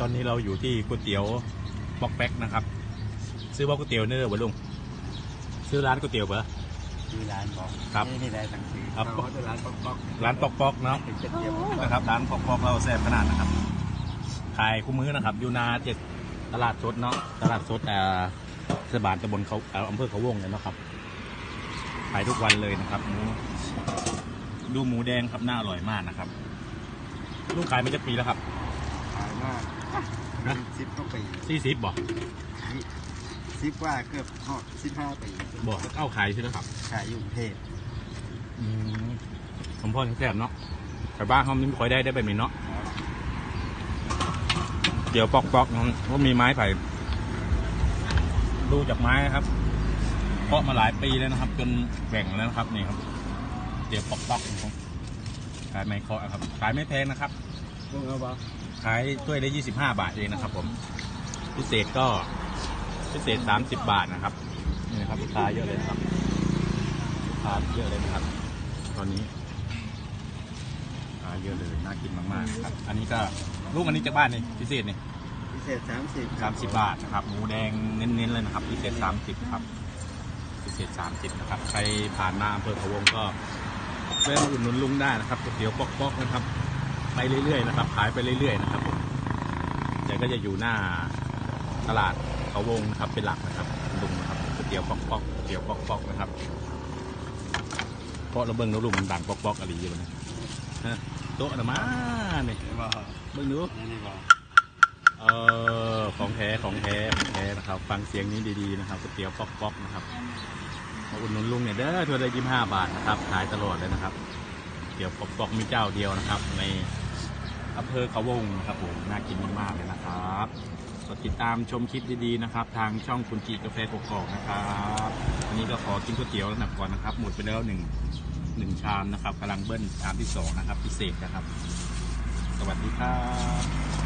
ตอนนี้เราอยู่ที่ก๋วยเตี๋ยวบ็อกแป๊กนะครับ ซื้อบ็อกก๋วยเตี๋ยวเนื้อบ่ลุงซื้อร้านก๋วยเตี๋ยวเปล่าที่ร้านบอกครับนี่นี่ได้ตั้งชื่อครับเขาจะร้านป๊อกป๊อกร้านปอกปอกๆเนาะถึงจะเทียบนะครับร้านปอกปอกๆเราแซ่บขนาดนะครับ ขายคู่มื้อนะครับอยู่นาเจ็ดตลาดสดเนาะตลาดสดอ่าเทศบาลตำบลเขาอ่าอำเภอเขาวงเนี่ยเนาะครับขายทุกวันเลยนะครับหมูดูหมูแดงครับน่าอร่อยมากนะครับลูกขายมาจะปีแล้วครับขายมา กนะสิบกว่าปีสี่สิบบ่สิบกว่าเกือบหอดสิบห้าปีบอกเข้าขายใช่ไหมครับขายอยู่กรุงเทพอืมผมพ่อแซ่บเนาะแต่บ้านเขาไม่ค่อยได้ได้แบบนี้เนาะเดี๋ยวปอกปอกๆนั้นว่ามีไม้ไผ่ดูจากไม้นะครับเพาะมาหลายปีแล้วนะครับ จนแบ่งแล้วนะครับนี่ครับ เดี๋ยวปอกปอกๆผมขายไม้เคาะครับขายไม่แพงนะครับ ขายถ้วยได้ยี่สิบห้าบาทเองนะครับ ผม พิเศษก็พิเศษสามสิบบาทนะครับ นี่นะครับลูกค้าเยอะเลยนะครับลูกค้าเยอะเลยนะครับ ตอนนี้ลูกค้าเยอะเลยน่ากินมากๆครับ อันนี้ก็ลูกอันนี้จากบ้านนี่พิเศษนี่พิเศษสามสิบสามสิบบาทนะครับ หมูแดงเน้นๆเลยนะครับ พิเศษสามสิบครับ พิเศษสามสิบนะครับ ใครผ่านมาอำเภอเขาวงก็แวะมาอุดหนุนลุงได้นะครับก๋วยเตี๋ยวปอกๆนะครับ ไปเรื่อยๆนะครับ ขายไปเรื่อยๆนะครับผมแต่ก็จะอยู่หน้าตลาดเขาวงนะครับ เป็นหลักนะครับลุงนะครับก๋วยเตี๋ยวปอกๆก๋วยเตี๋ยวปอกๆนะครับ เพราะเราเบิ่งแล้วลุงมันดังปอกๆอะไรอยู่นะฮะโต๊ะนะมาเนี่ยเบิ่งดูเออของแท้ของแท้ของแท้นะครับ ฟังเสียงนี้ดีๆนะครับก๋วยเตี๋ยวปอกปอกนะครับมาอุดหนุนลุงเนี่ยเด้อถ้วยละยี่ห้าบาทนะครับ ขายตลอดเลยนะครับเตี๋ยวปอกปอกมีเจ้าเดียวนะครับใน อำเภอเขาวงครับผมน่ากินมากๆเลยนะครับกดติดตามชมคลิปดีๆนะครับ ทางช่องคุณจีกาแฟกกอกนะครับวันนี้ก็ขอกินก๋วยเตี๋ยวหนับก่อนนะครับ หมดไปแล้วหนึ่งหนึ่งชามนะครับกำลังเบิ้ลชามที่สองนะครับ พิเศษนะครับ สวัสดีครับ